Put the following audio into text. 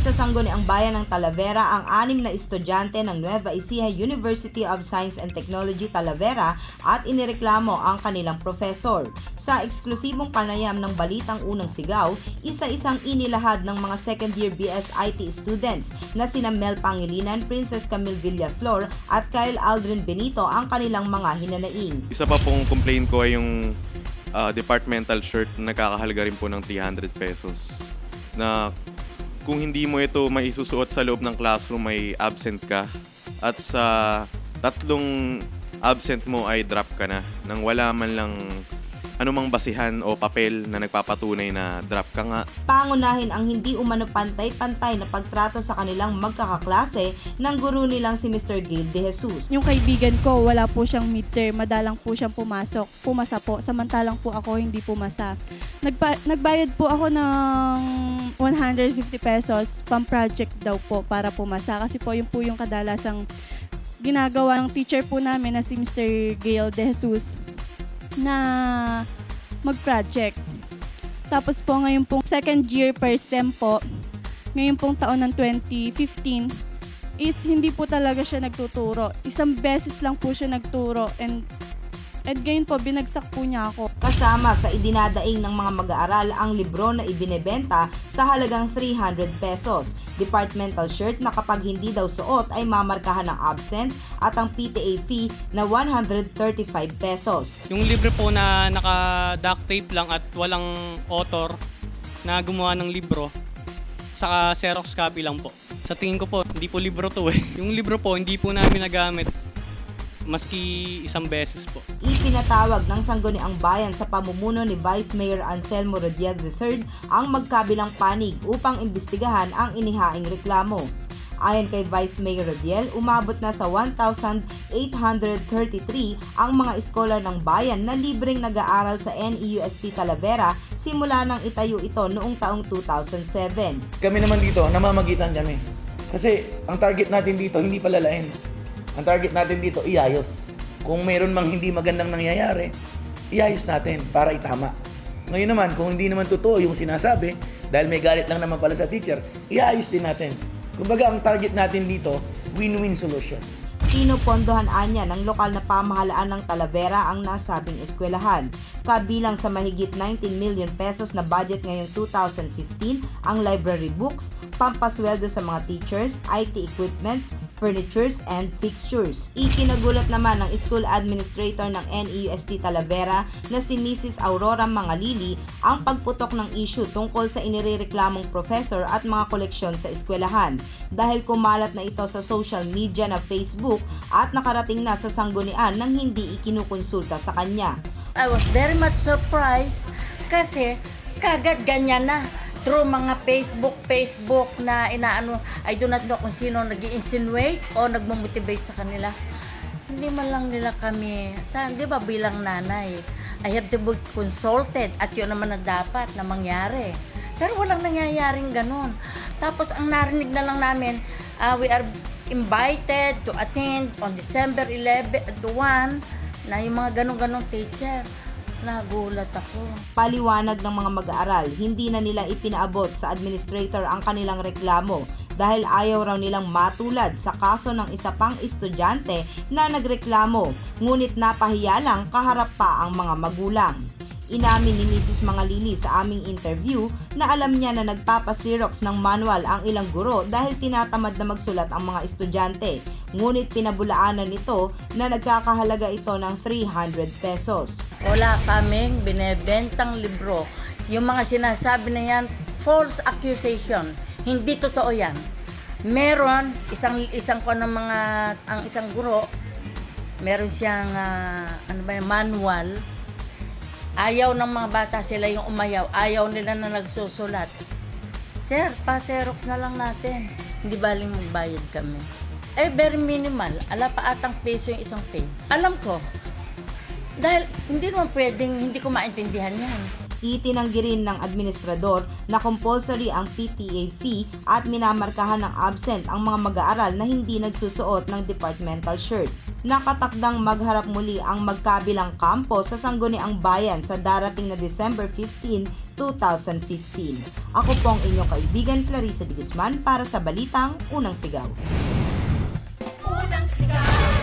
Ipinagsasanggo ni ang bayan ng Talavera ang anim na estudyante ng Nueva Ecija University of Science and Technology Talavera at inireklamo ang kanilang professor. Sa eksklusibong panayam ng Balitang Unang Sigaw, isa-isang inilahad ng mga second year BS IT students na sina Mel Pangilinan, Princess Camille Villaflor at Kyle Aldrin Benito ang kanilang mga hinanaing. Isa pa pong complaint ko ay yung ah, departmental shirt na nakakahalaga rin po ng 300 pesos. Na kung hindi mo ito maisusuot sa loob ng classroom, may absent ka. At sa tatlong absent mo ay drop ka na. Nang wala man lang anumang basihan o papel na nagpapatunay na drop ka nga. Pangunahin ang hindi umano pantay-pantay na pagtrato sa kanilang magkakaklase ng guro nilang si Mr. Gail De Jesus. Yung kaibigan ko, wala po siyang midterm, madalang po siyang pumasok, pumasa po, samantalang po ako hindi pumasa. Nagpa- nagbayad po ako ng 150 pesos pang project daw po para pumasa kasi po yun po yung kadalasang ginagawa ng teacher po namin na si Mr. Gail De Jesus na mag-project. Tapos po ngayon pong second year per sem po, ngayon pong taon ng 2015, is hindi po talaga siya nagtuturo. Isang beses lang po siya nagturo and and ngayon po binagsak po niya ako. Kasama sa idinadaing ng mga mag-aaral ang libro na ibinebenta sa halagang 300 pesos. Departmental shirt na kapag hindi daw suot ay mamarkahan ng absent at ang PTA fee na 135 pesos. Yung libre po na naka-duct tape lang at walang author na gumawa ng libro, saka Xerox copy lang po. Sa tingin ko po, hindi po libro to eh. Yung libro po, hindi po namin nagamit maski isang beses po. Ipinatawag ng sangguniang bayan sa pamumuno ni Vice Mayor Anselmo Rodiel III ang magkabilang panig upang imbestigahan ang inihaing reklamo. Ayon kay Vice Mayor Rodiel, umabot na sa 1,833 ang mga eskolar ng bayan na libreng nag-aaral sa NEUST Talavera simula nang itayo ito noong taong 2007. Kami naman dito, namamagitan kami. Kasi ang target natin dito, hindi palalain. Ang target natin dito, iayos. Kung mayroon mang hindi magandang nangyayari, iayos natin para itama. Ngayon naman, kung hindi naman totoo yung sinasabi, dahil may galit lang naman pala sa teacher, iayos din natin. Kumbaga, ang target natin dito, win-win solution. Pinupondohan anya ng lokal na pamahalaan ng Talavera ang nasabing eskwelahan. Kabilang sa mahigit 19 million pesos na budget ngayong 2015 ang library books, pampasweldo sa mga teachers, IT equipments, furnitures, and fixtures. Ikinagulat naman ng school administrator ng NEUST Talavera na si Mrs. Aurora Mangalili ang pagputok ng issue tungkol sa inirereklamong professor at mga koleksyon sa eskwelahan dahil kumalat na ito sa social media na Facebook at nakarating na sa sanggunian nang hindi ikinukonsulta sa kanya. I was very much surprised kasi kagad ganyan na through mga Facebook, Facebook na inaano, I do not know kung sino nag insinuate o nagmo-motivate sa kanila. Hindi man lang nila kami, saan, di ba bilang nanay, I have to be consulted at yun naman na dapat na mangyari. Pero walang nangyayaring ganun. Tapos ang narinig na lang namin, ah, we are invited to attend on December 11 at 1 na yung mga ganong-ganong teacher. Nagulat ako. Paliwanag ng mga mag-aaral, hindi na nila ipinaabot sa administrator ang kanilang reklamo dahil ayaw raw nilang matulad sa kaso ng isa pang estudyante na nagreklamo ngunit napahiya lang kaharap pa ang mga magulang. Inamin ni Mrs. Mangalili sa aming interview na alam niya na nagpapasirox ng manual ang ilang guro dahil tinatamad na magsulat ang mga estudyante. Ngunit pinabulaanan nito na nagkakahalaga ito ng 300 pesos. Wala kaming binebentang libro. Yung mga sinasabi na yan, false accusation. Hindi totoo yan. Meron, isang, isang ko ng mga, ang isang guro, meron siyang, ah, ano ba yung manual. Ayaw ng mga bata sila yung umayaw. Ayaw nila na nagsusulat. Sir, pa-xerox na lang natin. Hindi baling magbayad kami. Eh, very minimal. Ala pa atang peso yung isang page. Alam ko, dahil hindi naman pwedeng hindi ko maintindihan yan. Itinanggi rin ng administrador na compulsory ang PTA fee at minamarkahan ng absent ang mga mag-aaral na hindi nagsusuot ng departmental shirt. nakatakdang magharap muli ang magkabilang kampo sa Sangguniang Bayan sa darating na December 15, 2015. Ako po ang inyong kaibigan Clarissa de Guzman para sa Balitang Unang Sigaw. Unang sigaw.